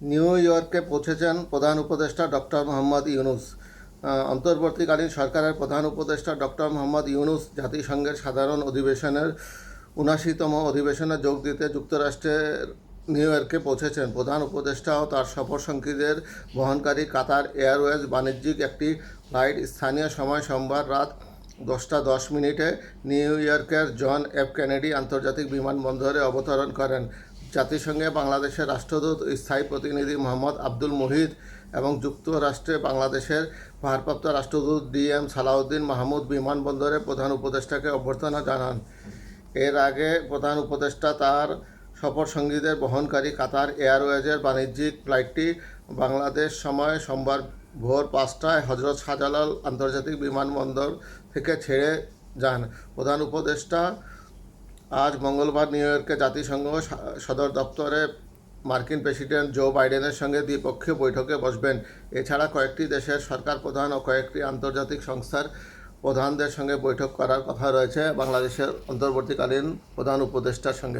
New ইয়র্কে পৌঁছেছেন প্রধান উপদেষ্টা ডক্টর মোহাম্মদ ইউনুস। অন্তর্বর্তীকালীন সরকারের প্রধান উপদেষ্টা ডক্টর মোহাম্মদ ইউনুস জাতিসংঘের সাধারণ অধিবেশনের উনাশিতম অধিবেশনে যোগ দিতে যুক্তরাষ্ট্রের নিউ ইয়র্কে পৌঁছেছেন। প্রধান উপদেষ্টা ও তার সফরসঙ্গীদের বহনকারী কাতার এয়ারওয়েজ বাণিজ্যিক একটি ফ্লাইট স্থানীয় সময় সোমবার রাত দশটা দশ মিনিটে নিউ ইয়র্কের জন এফ কেনেডি আন্তর্জাতিক বিমানবন্দরে অবতরণ করেন। জাতিসংঘে বাংলাদেশের রাষ্ট্রদূত, স্থায়ী প্রতিনিধি মোহাম্মদ আব্দুল মুহিত এবং যুক্তরাষ্ট্রে বাংলাদেশের ভারপ্রাপ্ত রাষ্ট্রদূত ডি এম সালাউদ্দিন মাহমুদ বিমানবন্দরে প্রধান উপদেষ্টাকে অভ্যর্থনা জানান। এর আগে প্রধান উপদেষ্টা তার সফর সঙ্গীদের বহনকারী কাতার এয়ারওয়েজের বাণিজ্যিক ফ্লাইটটি বাংলাদেশ সময় সোমবার ভোর পাঁচটায় হজরত শাহজালাল আন্তর্জাতিক বিমানবন্দর থেকে ছেড়ে যান। প্রধান উপদেষ্টা আজ মঙ্গলবার নিউ ইয়র্কে জাতিসংঘ সদর দপ্তরে মার্কিন প্রেসিডেন্ট জো বাইডেনের সঙ্গে দ্বিপক্ষীয় বৈঠকে বসবেন। এছাড়া কয়েকটি দেশের সরকার প্রধান ও কয়েকটি আন্তর্জাতিক সংস্থার প্রধানদের সঙ্গে বৈঠক করার কথা রয়েছে। বাংলাদেশের অন্তর্বর্তীকালীন প্রধান উপদেষ্টার সঙ্গে।